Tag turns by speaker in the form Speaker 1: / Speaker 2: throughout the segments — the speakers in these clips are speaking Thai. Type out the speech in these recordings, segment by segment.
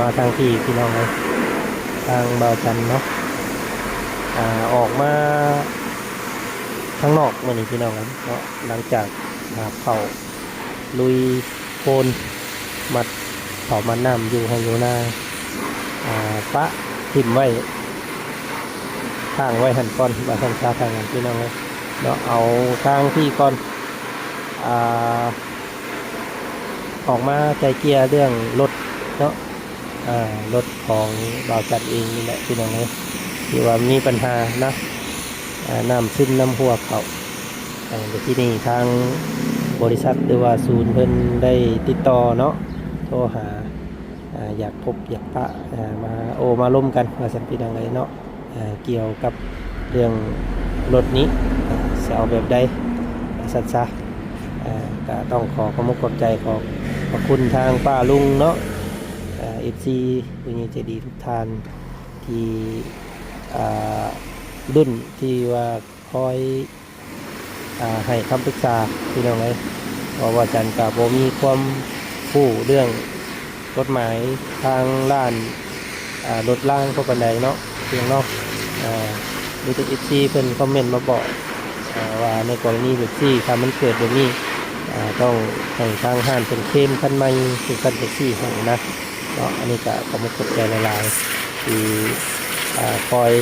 Speaker 1: มาทางที่พี่น้องเลยทางบาจันเนาะอ่าออกมาข้างนอกวันนี้พี่น้องเนาะหลังจากหาเผาลุยโคนมัดเผามันน้ำอยู่ให้อยู่หน้าอ่าปะทิมไว้ข้างไว้หันก้อนบาทางชาทางนั้นพี่น้องเลยเนาะเอาทางที่ก่อนออกมาใจเกียร์เรื่องรถเนาะ รถของบ่าวจัดเองนี่แหละพี่น้องเลยที่ว่ามีปัญหานะน้ำซึมน้ำหัวเขาอ่ที่นี่ทางบริษัทหรือว่าศูนย์เพิ่นได้ติดต่อเนาะโทรหาอยากพบอยากปะอ่ามาโอมาร่มกันมาสัมพีดังเลยเนาะเกี่ยวกับเรื่องรถนี้จะเอาแบบใดสัตว์ซะก็ต้องขอขอบคุณขอบใจขอขอบคุณทางป้าลุงเนาะ เอฟซีคุณยายใจดีทุกท่านที่รุ่นที่ว่าคอยอให้คำปรึกษาพี่น้องเลยเพราะว่าจันกับโบมีความผู้เรื่องกฎหมายทางล้านรถล่างพวกกันใดเนาะเพียงเนาะอ่ามีแต่เอฟซีเพิ่นคอมเมนต์มาบอกว่าในกรณีแบบที่ถ้ามันเกิดแบบนี้ต้องให้ทางห้านเป็นเข้มขั้นไม่ถึงขั้นเป็นที่ให้นะ เนาะอันนี้ก็ขอมกดใจละลายๆที่อ่าคอย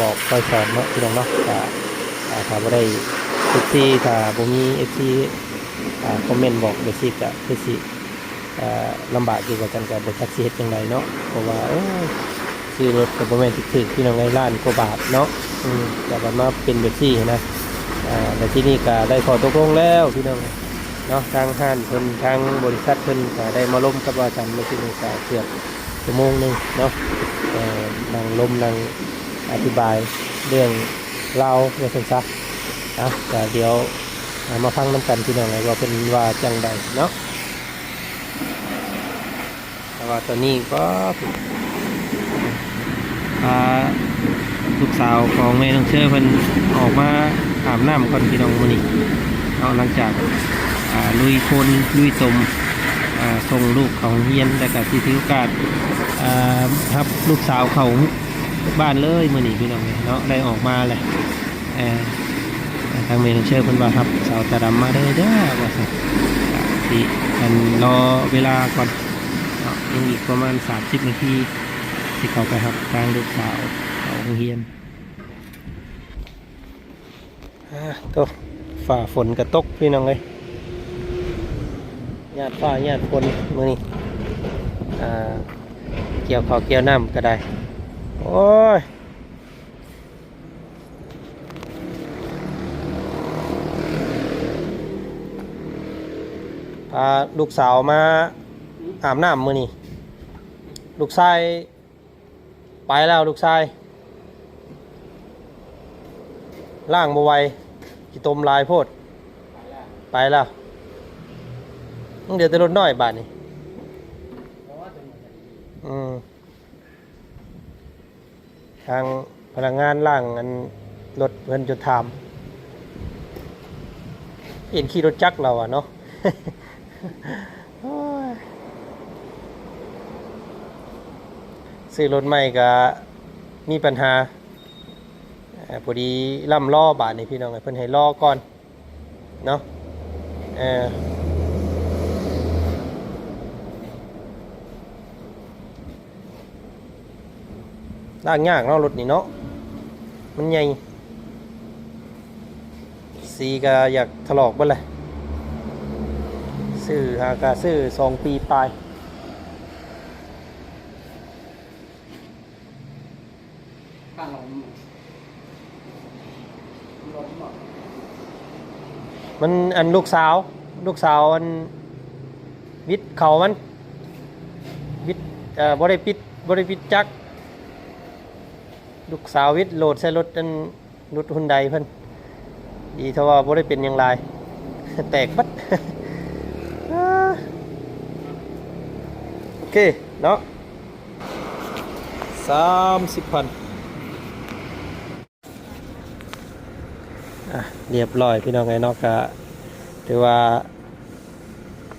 Speaker 1: บอกคอยสอนเนาะพี่น้องเนาะถ้าอ่าถ้าบ่ได้เอฟซีถ้าบ่มีเอฟซีคอมเมนต์บอกเบสิกอะคือสิอ่าลำบากอยู่กับกันกับบ่จักสิเฮ็ดจังไดเนาะเพราะว่าเอ้ซื้อรถก็บ่แม่นถึกๆพี่น้องในล้านกว่าบาทเนาะแต่ว่ามาเป็นแบบนี้นะแต่ที่นี่ก็ได้ขอตกลงแล้วพี่น้อง เนาะทางห้านเพิ่นทางบริษัทเพิ่นก็ได้มาล้มกับอาจารย์เมื่อกี้นี่ก็เกือบชั่วโมงหนึงเนาะเอ่อนั่งล้มนั่งอธิบายเรื่องเล่าเรื่องสันซักนะแต่เดี๋ยวมาฟังน้ำกันพี่น้องเลยว่าเป็นว่าจังใดเนาะแต่ว่าตอนนี้ก็ลูกสาวของแม่น้องเชื่อเพิ่นออกมาอาบน้ำก่อนพี่น้องมื้อนี้เอาหลังจาก ลุยโคนลุยตมอ่าส่งลูกเขาเฮียนแต่ก็ที่ถือกาสอ่าครับลูกสาวเขาบ้านเลยมื้อนี้พี่น้องเนาะได้ออกมาเลยทางแม่น้องเชื่อเพิ่นว่าครับสาวตาดำมาเด้อเด้อว่าซั่นก็สิกันรอเวลาก่อนเนาะยังอีกประมาณ 30 นาทีที่เขาไปครับทางลูกสาวเขาโรงเรียนอ่าตัวฝ่าฝนกระตกพี่น้องเลย ญาติฝ่าญาติฝนมือนี่เกี่ยวข้าวเกี่ยวน้ำก็ได้ โอ้ยพาลูกสาวมาอาบน้ำมือนี่ลูกชายไปแล้วลูกชายล่างบไวายกิตมลายโพด ไปแล้ว เดี๋ยวจะลดน้อยบาทนี่ทางพนักงานล่างอันรถเพิ่นจะทำเห็นขี่รถจักรเราอะเนาะซื้อรถใหม่ก็มีปัญหาพอดีล่ำล่อบาทนี่พี่น้องไอ้เพิ่นให้ล่อก่อน เนาะเออ ล่างยากเนาะรถนี่เนาะมันใหญ่สีก็อยากถลอกเบ่เลยซื้อหากาซื้อสองปีปลาย
Speaker 2: ข้างหลังรถหมด
Speaker 1: มันอันลูกสาว ลูกสาวอันวิทย์เขามันวิทย์เอ่อบริปิดบริปิดจักร ลูกสาววิทย์โหลดใส่รถอันรถฮุนไดเพิ่นดีเท่าว่าบริเป็นอย่างไรแตกปัดโอเค เนาะสามสิบพันอะเรียบร้อยพี่น้องไงเนาะกะถือว่า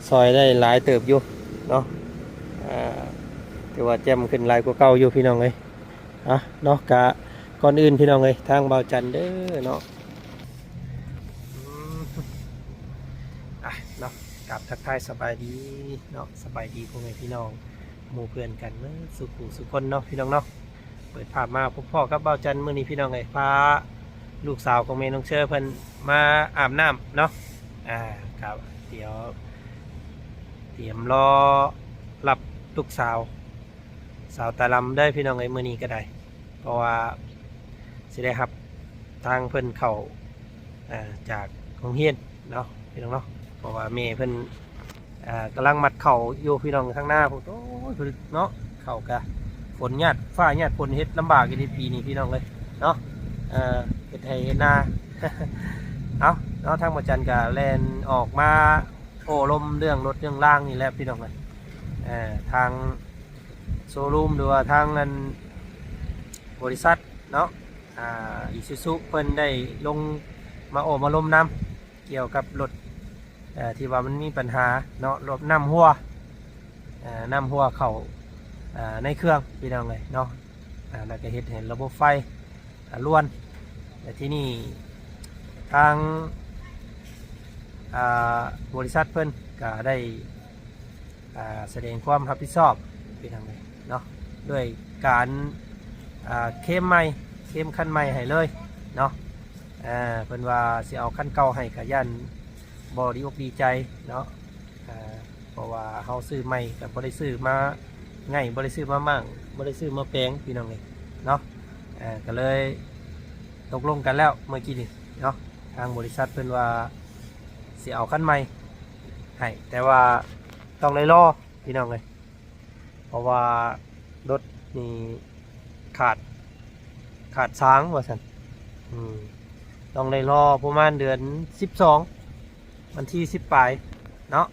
Speaker 1: ซอยได้หลายเติบอยู่เนาะถือว่าแจ่มขึ้นหลายกว่าเก่าอยู่พี่น้องเอ้ย อะเนาะกะก่อนอื่นพี่น้องเอ้ยทางเบาจันเด้อเนาะอะเนาะกลับทักทายสบายดีเนาะสบายดีพ่อแม่พี่น้องหมู่เพื่อนกันเมื่อสุขุสุคนเนาะพี่น้องเนาะเปิดภาพมาพบพ่อกับเบาจันมื้อนี้พี่น้องเอ้ยพาลูกสาวของเมน้องเชอร์เพิ่นมาอาบน้ำเนาะอ่าครับเดี๋ยว เตรียมรอรับลูกสาว สาวตาลำได้พี่น้องไอ้มือนี้ก็ได้ เพราะว่าสิได้ครับทางเพิ่นเขา่าจากของเฮียนเนาะพี่น้องเนาะเพราะว่าเมย์เพิ่นอ่ากำลังมัดเข่าอยู่พี่น้องข้างหน้าผมโอ้ยเนาะเข่ากะฝนหยาดฟ้าหยาดฝนเฮ็ดลำบากอีกในปีนี้พี่น้องเลยเนาะเอ่อเฮ็ดให้เฮ็ดนาเอาเนาะทางหมอจันกะแลนออกมาโอ้ลมเรื่องรถเรื่องล่างนี่แหละพี่น้องเลยเอ่อทาง โซลูมหรือว่าทางนั้นบริษัทเนาะอ่าอิซูซุเพิ่นได้ลงมาโอบมาลมน้ำเกี่ยวกับรถอ่ที่ว่ามันมีปัญหาเนาะรถน้ำหัวอ่อน้ำหัวเข้าอ่าในเครื่องพี่น้องเลยเนาะอ่าแล้วก็เห็นเห็นระบบไฟล้วนแต่ที่นี่ทางบริษัทเพิ่นก็ได้แสดงความรับผิดชอบเป็นทางไง เนาะด้วยการเข้มใหม่เข้มขั้นใหม่ให้เลยเนาะเพิ่นว่าสิเอาขั้นเก่าให้กับยันบอดีอกดีใจเนาะเพราะว่าเฮาซื้อใหม่กับ่ได้ซื้อมาง่ายบ่ได้ซื้อมามั่งบ่ได้ซื้อมาแพงพี่น้องเลยเนาะก็เลยตกลงกันแล้วเมื่อกี้นี่เนาะทางบริษัทเพิ่นว่าสิเอาขั้นใหม่ให้แต่ว่าต้องได้รอพี่น้องเลย ราะว่ารถนี่ขาดขาดช้างว่าสันต้องเลยรอประมาณเดือนสิบสองวันที่สิบปลายเนาะ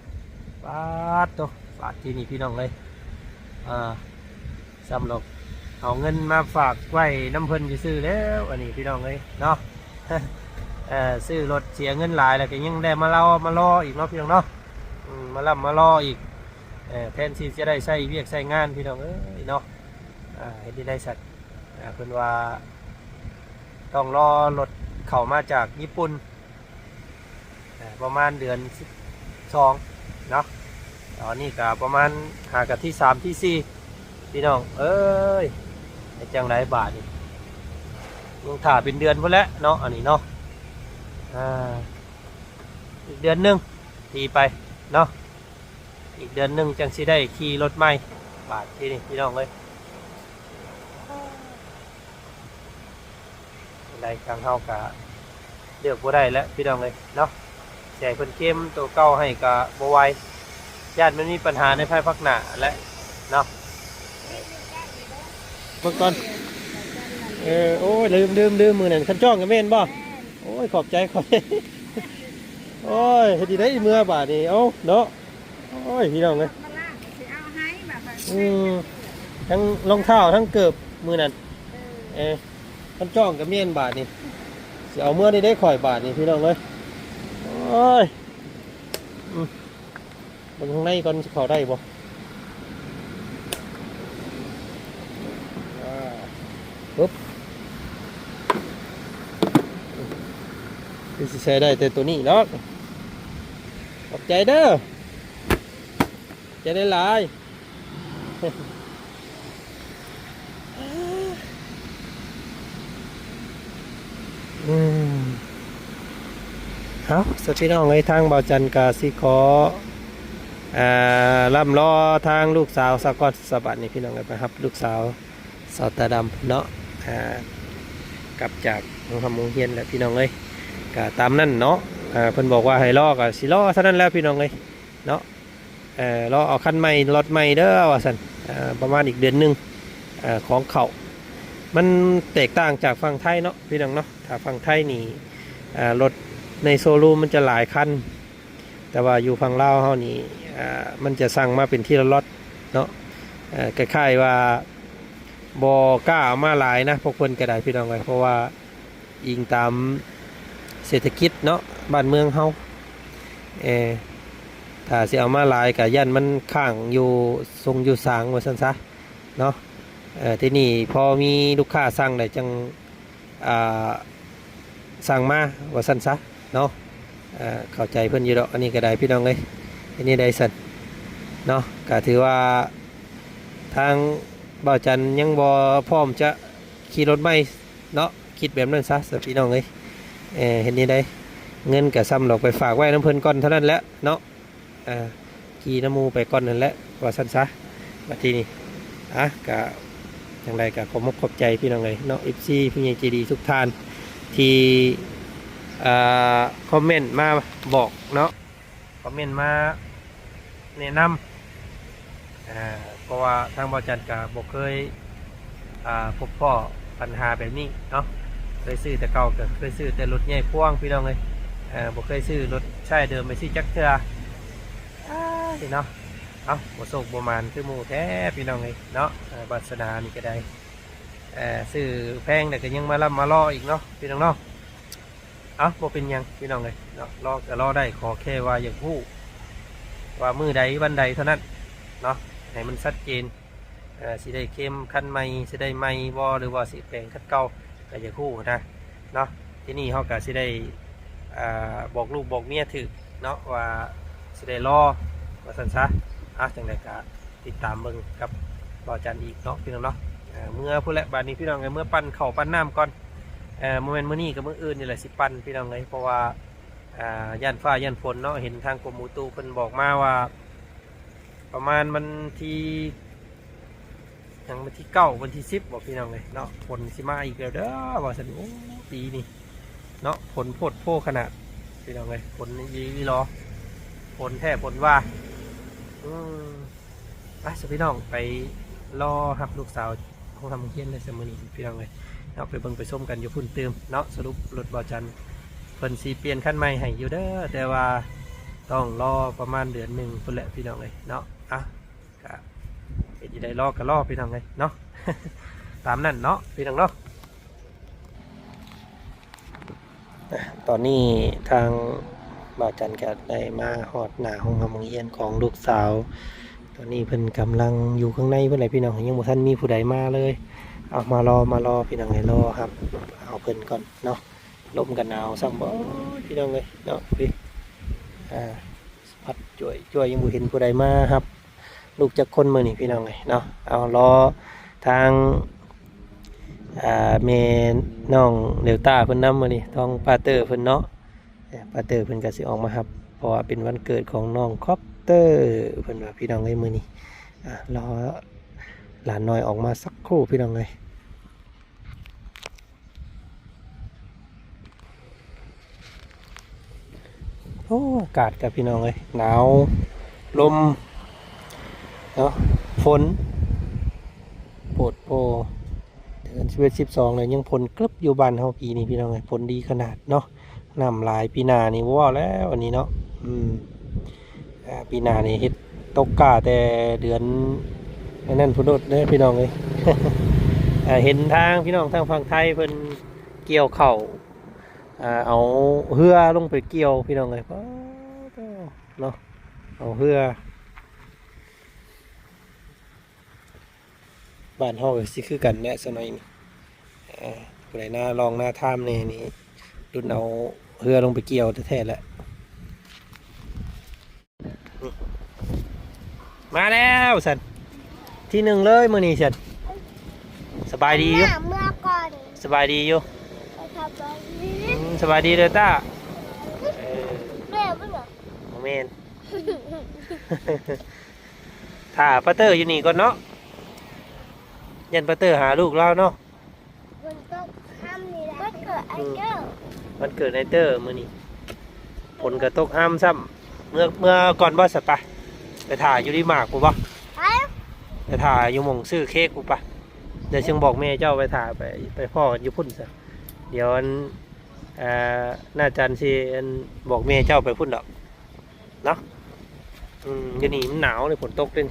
Speaker 1: ปาดตัวปาดที่นี่พี่น้องเลยอ่าสำหรับเอาเงินมาฝากไว้น้ำเพลินจะซื้อแล้วอันนี้พี่น้องเลยเนาะเออซื้อรถเสียเงินหลายแล้วก็ยังได้มาเล่ามารออีกเนาะพี่น้องเนาะมาล่ำมารออีก แทนที่จะได้ใช้เวียกใช้งานพี่น้องเอ้ยเนาะเห็นที่ได้สัตว์อ่าเพิ่นว่าต้องรอรถเข้ามาจากญี่ปุ่นประมาณเดือนสองเนาะตอนนี้ก็ประมาณหากับที่สามที่สี่พี่น้อง เอ้ยไอ้จังไรบาทนี่ยังถ่าเป็นเดือนพุ่นแล้วเนาะอันนี้เนาะอ่าอีกเดือนหนึงทีไปเนาะ อีกเดือนหนึ่งจังสิได้ขี่รถใหม่บาทที่นี่พี่น้องเลยได้ทางเฮากะเลือกบ่ได้แล้วพี่น้องเลยเนาะใส่เพิ่นเข้มตัวเก่าให้กะบ่ไหวญาติมันมีปัญหาในภายภาคหน้าและเนาะเมื่อก่อนเออโอ้ยลืมลืมลืมมือนั่นคันจ้องกับเม่นบ่โอ้ยขอบใจขอบใจโอ้ยเฮ็ดดีได้เมื่อบาทนี่เอ้าเนาะ โอ้ยพี่น้องเลย
Speaker 3: มาล่างสิเอาให้แบบว่า
Speaker 1: อืมทั้งรองเท้าทั้งเกือบมือนั่นเออท่านจ้องกับเมียนบาทนี่สิเอาเมื่อได้ได้ข่อยบาทนี่พี่น้องเลยโอ้ยอืมบนข้างในก่อนสิเขาได้บ่อ่าปึ๊บคือสิใช้ได้แต่ตัวนี้เนาะขอบใจเด้อ จะได้หลายอืมเอาสวัสดีน้องไอ้ยทางเบาจันกาสิขออ่าล่ำล้อทางลูกสาวสากอตสบัดนี่พี่น้องเลยนะครับ ลูกสาวสาวตาดำเนาะอ่ากลับจากโรงทำโรงเรียนแหละพี่น้องเลยก็ตามนั่นเนาะอ่าเพิ่นบอกว่าให้ล้อกับสิล้อเท่านั้นแล้วพี่น้องเลยเนาะ เออเราเอาคันใหม่รถใหม่เด้อว่าสันประมาณอีกเดือนหนึ่งอของเขามันแตกต่างจากฝั่งไทยเนาะพี่น้องเนาะถ้าฝั่งไทยนี่รถในโซลูมันจะหลายคันแต่ว่าอยู่ฝั่งลาวเฮานี่มันจะสั่งมาเป็นที่ละล็อตเนาะคล้ายๆว่าบอกล้ามาหลายนะพวกคนก็ได้พี่น้องเลยเพราะว่าอิงตามเศรษฐกิจเนาะบ้านเมืองเฮาเออ ถ้าสิเอามาลายก็ยันมันข้างอยู่ทรงอยู่สางว่าซั่นซะเนาะเออที่นี่พอมีลูกค้าสั่งได้จังอ่าสั่งมาว่าซั่นซะเนาะเออเข้าใจเพิ่อนอยู่ดอกอันนี้ก็ได้พี่น้องเอ้ยอันนี้ได้สันเนาะก็ถือว่าทางบ่าวจันยังบ่พร้อมจะขี่รถไม่เนาะคิดแบบนั้นซะสำหรับพี่น้องเอ้ยเออเห็นนี่ได้เงินก็ซ้ำดอกไปฝากไว้น้ำเพลินก่อนเท่านั้นแหละเนาะ อ่ากีน้ำมูไปก่อนนั่นแหละว่าสั้นซะมาที่นี่อะกะอย่างไรกะขอมกขอบใจพี่น้องเลยเนาะอิฟซีพี่ใหญ่ใจดีทุกท่านที่อ่าคอมเมนต์มาบอกเนาะคอมเมนต์มาแนะนำอ่าเพราะว่าทางบริจันกะบอกเคยอ่าพบพ่อปัญหาแบบนี้เนาะเคยซื้อแต่เก่าก็เคยซื้อแต่รถใหญ่พ่วงพี่น้องเลยอ่าบอกเคยซื้อรถใช่เดิมไปซื้อจักรเทือ เนาะเอาบ่โศกบ่มานคือหมู่แท้พี่น้องเอ้ยเนาะบัสนานี่ก็ได้เอ่อซื้อแพงแต่ก็ยังมารับมารออีกเนาะพี่น้องเนาะเอาบ่เป็นยังพี่น้องเลยเนาะรอก็รอได้ขอแค่ว่าอย่างผู้ว่ามือใดวันใดเท่านั้นเนาะให้มันชัดเจนเอ่อสิได้เข้มคันใหม่สิได้ใหม่บ่หรือว่าสิแปลงคัดเก่าก็อย่าคู่นะเนาะที่นี่เฮาก็สิได้อ่าบอกลูกบอกเมียถึกเนาะว่าสิได้รอ ว่าสันซะอะจังไดก็ติดตามเบิ่งกับบอจันอีกเนาะพี่น้องเนาะเมื่อพูดแหละบานนี้พี่น้องไงเมื่อปั้นเข่าปั้นน้ำก่อนเออโมเมนต์มื้อนี้กับมื้ออื่นนี่แหละสิปั้นพี่น้องเลยเพราะว่าอ่าย่านฟ้าย่านฝนเนาะเห็นทางกรมอุตุเพิ่นบอกมาว่า ประมาณวันที่ยังวันที่เก้าวันที่สิบบอกพี่น้องเลยเนาะฝนสิมาอีกแล้วเด้อว่าสันโอ้ปีนี่เนาะฝนโพดโพขนาดพี่น้องเลยฝนยีวีรอฝนแท้ฝนว่า อืมไปสพี่น้องไปรอหับลูกสาวของทำเฮียนในสมุนีพี่น้องเลยเอาไปเบิ่งไปส้มกันอยู่พุ่นเติมเนาะสรุปรถบอจันเพิ่นสีเปลี่ยนขั้นใหม่ให้อยู่เด้อแต่ว่าต้องรอประมาณเดือนหนึ่งพุ่นแหละพี่น้องเลยเนาะอะก็เป็นยังไงรอก็รอพี่น้องเลยเนาะตามนั่นเนาะพี่น้องเนาะตอนนี้ทาง บาจันก็ได้มาหอดหนาห้องทำเรียนของลูกสาว ตอนนี้เพิ่นกำลังอยู่ข้างในเพื่อนไรพี่น้องยังบ่ทันมีผู้ใดมาเลย เอามารอมารอพี่น้องให้รอครับ เอาเพิ่นก่อนเนาะลมกันหนาวซ้ำบ่พี่น้องเลยเนาะพี่อ่าพัดจ่วยจ่วยยังบ่เห็นผู้ใดมาครับ ลูกจักคนมื้อนี้พี่น้องเลยเนาะเอารอทางอ่าเมน้องเดลต้าเพิ่นนำมื้อนี้ทองปาเตอร์เพิ่นเนาะ ปาเตอร์เพิ่นก็สิออกมาครับ เพราะว่าเป็นวันเกิดของน้องคอปเตอร์เพิ่นว่าพี่น้องเอ้ยมือนี้อะรอหลานน้อยออกมาสักครู่พี่น้องเอ้ยโอ้อากาศกับพี่น้องเอ้ยหนาวลมเนาะฝนโปรดโปรเดือนสิบเอ็ดสิบสองเลยยังฝนกรึบอยู่บ้านเฮาปีนี้พี่น้องเอ้ยฝนดีขนาดเนาะ น้ำลายปีนานี่ว่าแล้วอันนี้เนาะอืมปีนานี่เฮ็ดตกกาแต่เดือนนนั่นพุ่นโดดเด้พี่น้องเลยเห็นทางพี่น้องทางฝั่งไทยเพิ่นเกี่ยวเข่าวอ่าเอาเหือลงไปเกี่ยวพี่น้องเลยเนาะเอาเหือบ้านเฮาก็สิคือกันแหละสหน่อยนี่อ่าผู้ใดหน้าลองหน้าท่ามนี่นี่ รุ่นเอาเรือลงไปเกี่ยวแท้ๆแหละมาแล้วสันที่หนึ่งเลยมือนี้สันสบายดีอยู่
Speaker 3: เมื่อก่อน
Speaker 1: สบายดีอยู่
Speaker 3: ไปทำอะไรนี่
Speaker 1: อืมสบายดีเลยต้าเออ
Speaker 3: แม่ไม่เหรอ
Speaker 1: โมเมนถ้าปัตเตอร์อยู่นี่ก่อนเนาะยันปัตเตอร์หาลูกเราเนาะ
Speaker 3: มันต้องห้ามนี่แหละมันเกิดไอเจ้า
Speaker 1: มันเกิดในเตอร์มือนี้ผลกระตกห้ามซ้ำเมื่อเมื่อก่อนบ่สปะไปถ่ายอยู่ที่หมากกูปะ
Speaker 3: ไป
Speaker 1: ไปถ่ายอยู่หมองซื้อเค้กกูปะเดี๋ยวเชิงบอกแม่เจ้าไปถ่ายไปไปพ่อกันอยู่พุ่นซะเดี๋ยวอันเอ่อหน้าจันสิอันบอกแม่เจ้าไปพุ่นดอกเนาะอืมอยู่นี่มันหนาวเลยฝนตกเลย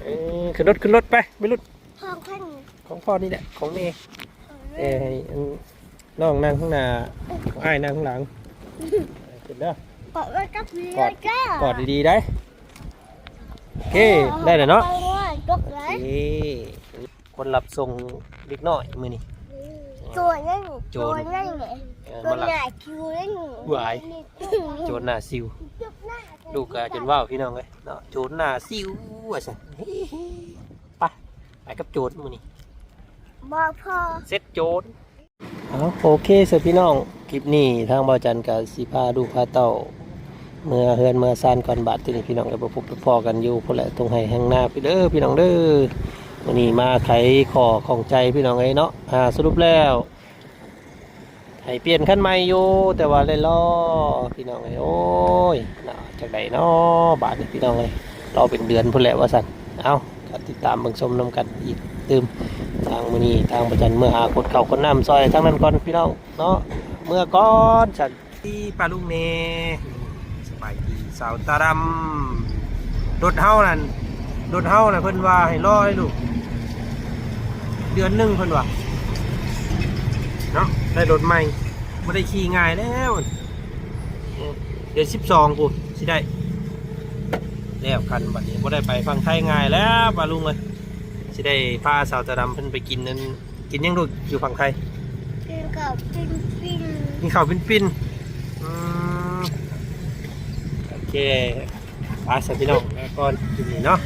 Speaker 1: เอ้ยขึ้นรถขึ้นรถไปไม่รุด
Speaker 3: ทองพัน
Speaker 1: ของพ่อนี่แหละของแม่เอ้ยให้อั นน้องนั่งข้างหน้าอ้ายนั่งข้างหลังขึ้นเด้อก
Speaker 3: อดไว้กับเรือเจ้าก
Speaker 1: อดดีๆได้เคได้แล้วเนาะ
Speaker 3: ไปว่าตกไหน
Speaker 1: เอ้คนรับส่งเล็กน้อยมือนี่
Speaker 3: โจรนั่น
Speaker 1: โจ
Speaker 3: โจ
Speaker 1: ร
Speaker 3: รนั่นไง
Speaker 1: เออ
Speaker 3: โจ
Speaker 1: มารรับ
Speaker 3: หน้าคิวนั่น
Speaker 1: หวาย โจรหน้าซิวลูกก็จนว่าวพี่น้องเลยเนาะโจรหน้าซิวว่าซั่นเฮ้ไปไปกับโจรมือนี่
Speaker 3: บอกพอ
Speaker 1: เซ็ตโจร เอาโอเคสร็จพี่น้อง คลิปนี้ทางบาจันกับสีพาดูพาเต่า เมื่อเฮือนเมื่อซานก่อนบาทที่นี่พี่น้องก็บ่พบพอกันอยู่คนแหละตรงให้แห่งหน้าพี่เด้อพี่น้องเด้อวันนี้มาไขขอของใจพี่น้องไอ้เนาะอ่าสรุปแล้วให้เปลี่ยนขั้นใหม่อยู่แต่ว่าเลยล้อพี่น้องไอ้โอ้ยนาจากไหนเนาะบาทนี่พี่น้องไอ้รอเป็นเดือนพุ่นแหละว่าสันเอาติดตามเบิ่งชมนำกันอีกตืม ทางมือนี้ทางประจันเมื่อหากดเข่าคนน้ำซอยทั้งนั้นก่อนพี่น้องเนาะเมื่อก่อนฉันที่ปลาลุงเนสบายดีสาวตาดำรถเฮานั่นรถเฮาน่ะเพิ่นว่าให้รอให้ลูกเดือนหนึ่งเพิ่นว่าเนาะได้รถใหม่ไม่ได้ขี่ง่ายแล้วเดือนสิบสองกูสิได้แล้วกันบัดนี้ไม่ได้ไปฟังไทยง่ายแล้วปลาลุงเลย สิได้พาสาวตาดำเพิ่นไปกินนั้นกินยังดูอยู่ฝั่งไทย
Speaker 3: กินกับปินปิน
Speaker 1: กินข้าวปิ้นปิ้นอืมโอเคพาสาวพี่น้องแล้วก่อนกินนี่เนาะ